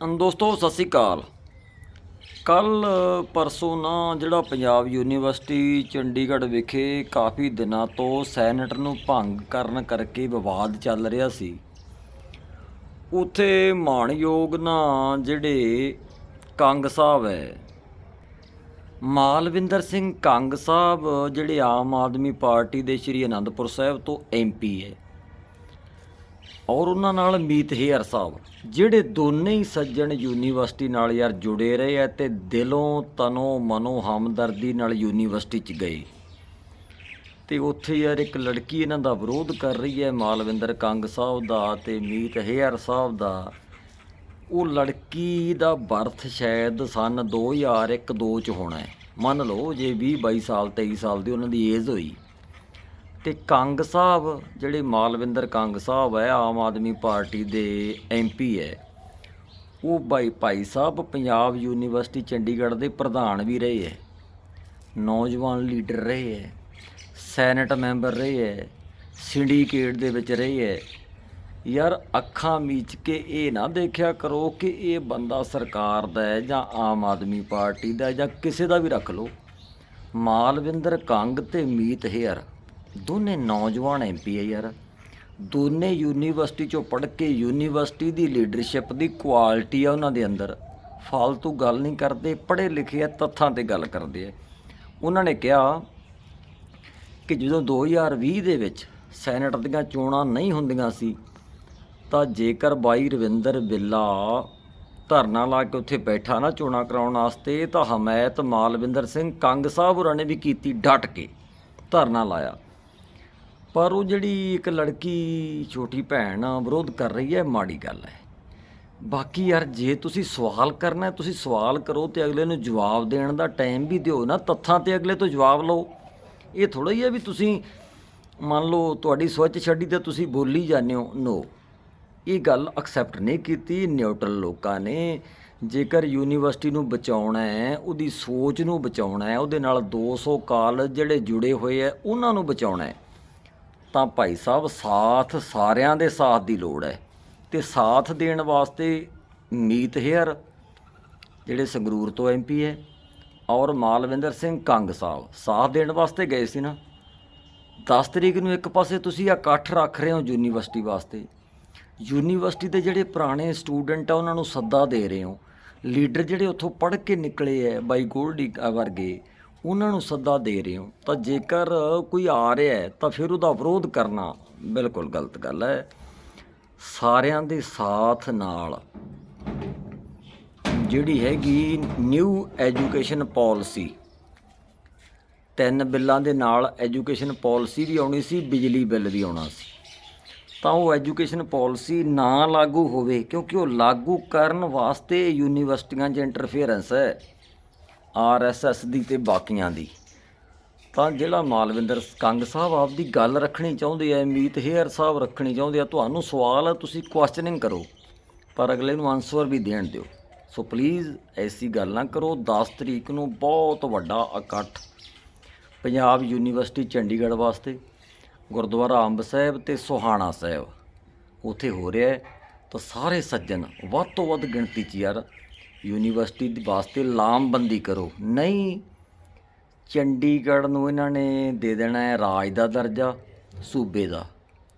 ਦੋਸਤੋ, ਸਤਿ ਸ੍ਰੀ ਅਕਾਲ। ਕੱਲ ਪਰਸੋਂ ਨਾ ਜਿਹੜਾ ਪੰਜਾਬ ਯੂਨੀਵਰਸਿਟੀ ਚੰਡੀਗੜ੍ਹ ਵਿਖੇ ਕਾਫੀ ਦਿਨਾਂ ਤੋਂ ਸੈਨੇਟ ਨੂੰ ਭੰਗ ਕਰਨ ਕਰਕੇ ਵਿਵਾਦ ਚੱਲ ਰਿਹਾ ਸੀ। ਉਥੇ ਮਾਣਯੋਗ ਨਾ ਜਿਹੜੇ ਕੰਗ ਸਾਹਿਬ ਹੈ, ਮਾਲਵਿੰਦਰ ਸਿੰਘ ਕੰਗ ਸਾਹਿਬ, ਜਿਹੜੇ ਆਮ ਆਦਮੀ ਪਾਰਟੀ ਦੇ ਸ਼੍ਰੀ ਅਨੰਦਪੁਰ ਸਾਹਿਬ ਤੋਂ ਐਮਪੀ ਹੈ। ਔਰ ਉਹਨਾਂ ਨਾਲ ਮੀਤ ਹੇਅਰ ਸਾਹਿਬ ਜਿਹੜੇ ਦੋਨੇ ਹੀ ਸੱਜਣ ਯੂਨੀਵਰਸਿਟੀ ਨਾਲ ਯਾਰ ਜੁੜੇ ਰਹੇ ਆ ਤੇ ਦਿਲੋਂ, ਤਨੋਂ, ਮਨੋਂ ਹਮਦਰਦੀ ਨਾਲ ਯੂਨੀਵਰਸਿਟੀ ਚ ਗਏ। ਤੇ ਉੱਥੇ ਯਾਰ ਇੱਕ ਲੜਕੀ ਇਹਨਾਂ ਦਾ ਵਿਰੋਧ ਕਰ ਰਹੀ ਹੈ, ਮਾਲਵਿੰਦਰ ਕੰਗ ਸਾਹਿਬ ਦਾ ਤੇ ਮੀਤ ਹੇਅਰ ਸਾਹਿਬ ਦਾ। ਉਹ ਲੜਕੀ ਦਾ ਬਰਥ ਸ਼ਾਇਦ ਸਨ 2001-2 ਚ ਹੋਣਾ ਹੈ। ਮੰਨ ਲਓ ਜੇ 20 22 ਸਾਲ 23 ਸਾਲ ਦੀ ਉਹਨਾਂ ਦੀ ਏਜ ਹੋਈ। ਤੇ ਕੰਗ ਸਾਹਿਬ, ਜਿਹੜੇ ਮਾਲਵਿੰਦਰ ਕੰਗ ਸਾਹਿਬ ਹੈ, ਆਮ ਆਦਮੀ ਪਾਰਟੀ ਦੇ ਐਮਪੀ ਹੈ, ਉਹ ਬਾਈ ਭਾਈ ਸਾਹਿਬ ਪੰਜਾਬ ਯੂਨੀਵਰਸਿਟੀ ਚੰਡੀਗੜ੍ਹ ਦੇ ਪ੍ਰਧਾਨ ਵੀ ਰਹੇ ਹੈ, ਨੌਜਵਾਨ ਲੀਡਰ ਰਹੇ ਹੈ, ਸੈਨੇਟ ਮੈਂਬਰ ਰਹੇ ਹੈ, ਸਿੰਡੀਕੇਟ ਦੇ ਵਿੱਚ ਰਹੇ ਹੈ। ਯਾਰ ਅੱਖਾਂ ਮੀਚ ਕੇ ਇਹ ਨਾ ਦੇਖਿਆ ਕਰੋ ਕਿ ਇਹ ਬੰਦਾ ਸਰਕਾਰ ਦਾ ਹੈ ਜਾਂ ਆਮ ਆਦਮੀ ਪਾਰਟੀ ਦਾ ਜਾਂ ਕਿਸੇ ਦਾ ਵੀ ਰੱਖ ਲਓ। ਮਾਲਵਿੰਦਰ ਕੰਗ ਤੇ ਮੀਤ ਹੇਅਰ। ਦੋਨੇ ਨੌਜਵਾਨ ਐਮਪੀ ਹੈ ਯਾਰ। ਦੋਨੇ ਯੂਨੀਵਰਸਿਟੀ ਚੋਂ ਪੜ੍ਹ ਕੇ ਯੂਨੀਵਰਸਿਟੀ ਦੀ ਲੀਡਰਸ਼ਿਪ ਦੀ ਕੁਆਲਿਟੀ ਆ ਉਹਨਾਂ ਦੇ ਅੰਦਰ। ਫालतू ਗੱਲ ਨਹੀਂ ਕਰਦੇ, ਪੜ੍ਹੇ ਲਿਖੇ ਆ, ਤੱਥਾਂ ਤੇ ਗੱਲ ਕਰਦੇ ਆ। ਉਹਨਾਂ ਨੇ ਕਿਹਾ ਕਿ ਜਦੋਂ 2020 ਦੇ ਵਿੱਚ ਸੈਨੇਟ ਦੀਆਂ ਚੋਣਾਂ ਨਹੀਂ ਹੁੰਦੀਆਂ ਸੀ, ਤਾਂ ਜੇਕਰ ਬਾਈ ਰਵਿੰਦਰ ਬਿੱਲਾ ਧਰਨਾ ਲਾ ਕੇ ਉੱਥੇ ਬੈਠਾ ਨਾ ਚੋਣਾਂ ਕਰਾਉਣ ਵਾਸਤੇ, ਤਾਂ ਹਮਾਇਤ ਮਾਲਵਿੰਦਰ ਸਿੰਘ ਕੰਗ ਸਾਹਿਬ ਹੋਰਾਂ ਨੇ ਵੀ ਕੀਤੀ ਡਟ ਕੇ ਧਰਨਾ ਲਾਇਆ। ਪਰ ਉਹ ਜਿਹੜੀ ਇੱਕ ਲੜਕੀ ਛੋਟੀ ਭੈਣ ਆ, ਵਿਰੋਧ ਕਰ ਰਹੀ ਹੈ ਮਾੜੀ ਗੱਲ ਹੈ। ਬਾਕੀ ਯਾਰ ਜੇ ਤੁਸੀਂ ਸਵਾਲ ਕਰਨਾ ਤੁਸੀਂ ਸਵਾਲ ਕਰੋ ਤੇ ਅਗਲੇ ਨੂੰ ਜਵਾਬ ਦੇਣ ਦਾ ਟਾਈਮ ਵੀ ਦਿਓ ਨਾ ਤੱਥਾਂ ਤੇ ਅਗਲੇ ਤੋਂ ਜਵਾਬ ਲਓ। ਇਹ ਥੋੜਾ ਹੀ ਹੈ ਵੀ ਤੁਸੀਂ ਮੰਨ ਲਓ ਤੁਹਾਡੀ ਸੋਚ ਛੱਡੀ ਤੇ ਤੁਸੀਂ ਬੋਲੀ ਜਾਂਦੇ ਹੋ। ਨੋ ਇਹ ਗੱਲ ਐਕਸੈਪਟ ਨਹੀਂ ਕੀਤੀ ਨਿਊਟਰਲ ਲੋਕਾਂ ਨੇ। ਜੇਕਰ ਯੂਨੀਵਰਸਿਟੀ ਨੂੰ ਬਚਾਉਣਾ ਹੈ ਉਹਦੀ ਸੋਚ ਨੂੰ ਬਚਾਉਣਾ ਹੈ ਉਹਦੇ ਨਾਲ 200 ਕਾਲਜ ਜਿਹੜੇ ਜੁੜੇ ਹੋਏ ਹੈ ਉਹਨਾਂ ਨੂੰ ਬਚਾਉਣਾ ਹੈ। ਤਾਂ ਭਾਈ ਸਾਹਿਬ, ਸਾਥ ਸਾਰਿਆਂ ਦੇ ਸਾਥ ਦੀ ਲੋੜ ਹੈ। ਤੇ ਸਾਥ ਦੇਣ ਵਾਸਤੇ ਮੀਤ ਹੇਅਰ, ਜਿਹੜੇ ਸੰਗਰੂਰ ਤੋਂ ਐਮਪੀ ਹੈ, ਔਰ ਮਾਲਵਿੰਦਰ ਸਿੰਘ ਕੰਗ ਸਾਹਿਬ, ਸਾਥ ਦੇਣ ਵਾਸਤੇ ਗਏ ਸੀ ਨਾ। 10 ਤਰੀਕ ਨੂੰ ਇੱਕ ਪਾਸੇ ਤੁਸੀਂ ਇਕੱਠ ਰੱਖ ਰਹੇ ਹੋ ਯੂਨੀਵਰਸਿਟੀ ਵਾਸਤੇ। ਯੂਨੀਵਰਸਿਟੀ ਦੇ ਜਿਹੜੇ ਪੁਰਾਣੇ ਸਟੂਡੈਂਟ ਆ, ਉਹਨਾਂ ਨੂੰ ਸੱਦਾ ਦੇ ਰਹੇ ਹੋ। ਲੀਡਰ ਜਿਹੜੇ ਉੱਥੋਂ ਪੜ੍ਹ ਕੇ ਨਿਕਲੇ ਐ ਬਾਈ ਗੋਲਡੀ ਵਰਗੇ ਉਹਨਾਂ ਨੂੰ ਸੱਦਾ ਦੇ ਰਹੇ ਹੋ, ਤਾਂ ਜੇਕਰ ਕੋਈ ਆ ਰਿਹਾ ਹੈ, ਤਾਂ ਫਿਰ ਉਹਦਾ ਵਿਰੋਧ ਕਰਨਾ ਬਿਲਕੁਲ ਗਲਤ ਗੱਲ ਹੈ। ਸਾਰਿਆਂ ਦੇ ਸਾਥ ਨਾਲ ਜਿਹੜੀ ਹੈਗੀ ਨਿਊ ਐਜੂਕੇਸ਼ਨ ਪਾਲਿਸੀ ਤਿੰਨ ਬਿੱਲਾਂ ਦੇ ਨਾਲ ਐਜੂਕੇਸ਼ਨ ਪਾਲਿਸੀ ਵੀ ਆਉਣੀ ਸੀ, ਬਿਜਲੀ ਬਿੱਲ ਵੀ ਆਉਣਾ ਸੀ। ਤਾਂ ਉਹ ਐਜੂਕੇਸ਼ਨ ਪਾਲਿਸੀ ਨਾ ਲਾਗੂ ਹੋਵੇ, ਕਿਉਂਕਿ ਉਹ ਲਾਗੂ ਕਰਨ ਵਾਸਤੇ ਯੂਨੀਵਰਸਿਟੀਆਂ 'ਚ ਇੰਟਰਫੇਰੈਂਸ ਹੈ। ਆਰਐਸਐਸ ਦੀ ਤੇ ਬਾਕੀਆਂ ਦੀ। ਤਾਂ ਜਿਹੜਾ ਮਾਲਵਿੰਦਰ ਕੰਗ ਸਾਹਿਬ, ਆਪਦੀ ਗੱਲ ਰੱਖਣੀ ਚਾਹੁੰਦੇ ਆ, ਮੀਤ ਹੇਅਰ ਸਾਹਿਬ ਰੱਖਣੀ ਚਾਹੁੰਦੇ ਆ। ਤੁਹਾਨੂੰ ਸਵਾਲ ਹੈ ਤੁਸੀਂ ਕੁਐਸਚਨਿੰਗ ਕਰੋ, ਪਰ ਅਗਲੇ ਨੂੰ ਆਨਸਰ ਵੀ ਦੇਣ ਦਿਓ। ਸੋ ਪਲੀਜ਼ ਐਸੀ ਗੱਲ ਨਾ ਕਰੋ 10 ਤਰੀਕ ਨੂੰ ਬਹੁਤ ਵੱਡਾ ਇਕੱਠ। ਪੰਜਾਬ ਯੂਨੀਵਰਸਿਟੀ ਚੰਡੀਗੜ੍ਹ ਵਾਸਤੇ, ਗੁਰਦੁਆਰਾ ਅੰਬ ਸਾਹਿਬ ਤੇ ਸੁਹਾਣਾ ਸਾਹਿਬ। ਉੱਥੇ ਹੋ ਰਿਹਾ ਹੈ। ਤਾਂ ਸਾਰੇ ਸੱਜਣ, ਵੱਧ ਤੋਂ ਵੱਧ ਗਿਣਤੀ 'ਚ ਯਾਰ ਯੂਨੀਵਰਸਿਟੀ ਦੇ ਵਾਸਤੇ ਲਾਮਬੰਦੀ ਕਰੋ। ਨਹੀਂ, ਚੰਡੀਗੜ੍ਹ ਨੂੰ ਇਹਨਾਂ ਨੇ ਦੇ ਦੇਣਾ ਹੈ ਰਾਜ ਦਾ ਦਰਜਾ, ਸੂਬੇ ਦਾ।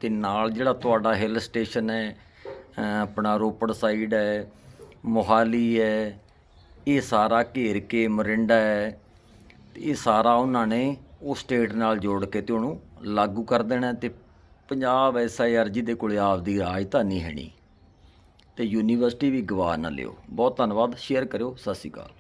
ਤੇ ਨਾਲ ਜਿਹੜਾ ਤੁਹਾਡਾ ਹਿੱਲ ਸਟੇਸ਼ਨ ਹੈ ਆਪਣਾ ਰੋਪੜ ਸਾਈਡ ਹੈ, ਮੋਹਾਲੀ ਹੈ, ਇਹ ਸਾਰਾ ਘੇਰ ਕੇ ਮਰਿੰਡਾ ਹੈ, ਤੇ ਇਹ ਸਾਰਾ ਉਹਨਾਂ ਨੇ ਉਹ ਸਟੇਟ ਨਾਲ ਜੋੜ ਕੇ ਤੇ ਉਹਨੂੰ ਲਾਗੂ ਕਰ ਦੇਣਾ ਤੇ ਪੰਜਾਬ ਐਸਆਈਆਰ ਦੇ ਕੋਲੇ ਆਪਦੀ ਰਾਜਧਾਨੀ ਹੈ ਨਹੀਂ। ਤੇ ਯੂਨੀਵਰਸਿਟੀ ਵੀ ਗਵਾ ਨਾ ਲਿਓ। ਬਹੁਤ ਧੰਨਵਾਦ। ਸ਼ੇਅਰ ਕਰਿਓ। ਸਤਿ ਸ਼੍ਰੀ ਅਕਾਲ।